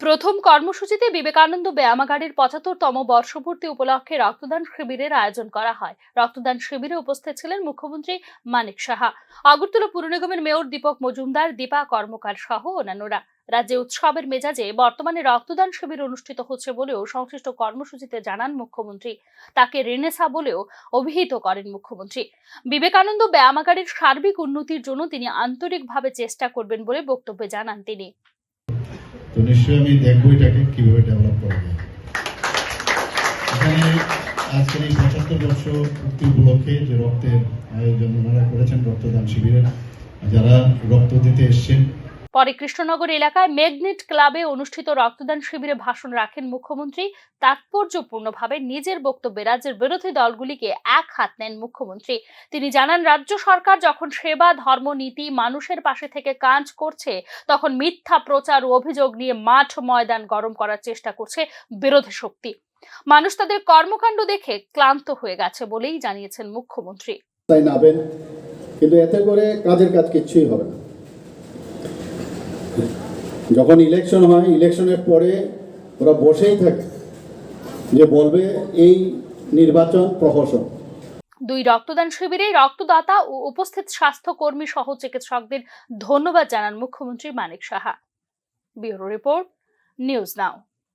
প্রথম কর্মসূচিতে বিবেকানন্দ ব্যায়ামাগারের পঁচাত্তরতম বর্ষপূর্তি উপলক্ষে রক্তদান শিবিরের আয়োজন করা হয়। রক্তদান শিবিরে উপস্থিত ছিলেন মুখ্যমন্ত্রী মানিক সাহা। আগরতলা পুর নিগমের মেয়র দীপক মজুমদার, দীপা কর্মকার সহ অন্যান্যরা। রাজ্যে উৎসবের মেজাজে বর্তমানে রক্তদান শিবির অনুষ্ঠিত হচ্ছে বলেও সংশ্লিষ্ট কর্মসূচিতে জানান মুখ্যমন্ত্রী। তাকে রেনেসা বলেও অভিহিত করেন মুখ্যমন্ত্রী। বিবেকানন্দ ব্যায়ামাগারের সার্বিক উন্নতির জন্য তিনি আন্তরিকভাবে চেষ্টা করবেন বলে বক্তব্যে জানান তিনি। তো নিশ্চয়ই আমি দেখব এটাকে, কীভাবে ডেভেলপ করা যায়। এখানে আজকের এই পঁচাত্তর বছর পূর্তি উপলক্ষে যে রক্তের আয়োজন ওনারা করেছেন রক্তদান শিবিরের যারা রক্ত দিতে এসছেন পরে কৃষ্ণনগর এলাকায় ম্যাগনেট ক্লাবে অনুষ্ঠিত রক্তদান শিবিরে ভাষণ রাখেন মুখ্যমন্ত্রী। তাৎপর্যপূর্ণভাবে নিজের বক্তব্যে রাজ্যের বিরোধী দলগুলিকে এক হাত নেন মুখ্যমন্ত্রী। তিনি জানান, রাজ্য সরকার যখন সেবা, ধর্ম, নীতি, মানুষের পাশে থেকে কাজ করছে, তখন মিথ্যা প্রচার ও অভিযোগ নিয়ে মাঠ ময়দান গরম করার চেষ্টা করছে বিরোধী শক্তি। মানুষ তাদের কর্মকাণ্ড দেখে ক্লান্ত হয়ে গেছে বলেই জানিয়েছেন মুখ্যমন্ত্রী। তাই নাবেন, কিন্তু এতে করে কাজের কাজ কিচ্ছুই হবে না। যখন ইলেকশন হয় ইলেকশনের পরে ওরা বসেই থাকে যে বলবে এই নির্বাচন প্রহসন। দুই রক্তদান শিবিরে রক্তদাতা ও উপস্থিত স্বাস্থ্যকর্মী সহ চিকিৎসকদের ধন্যবাদ জানান মুখ্যমন্ত্রী Manik Saha. Bureau report, news now.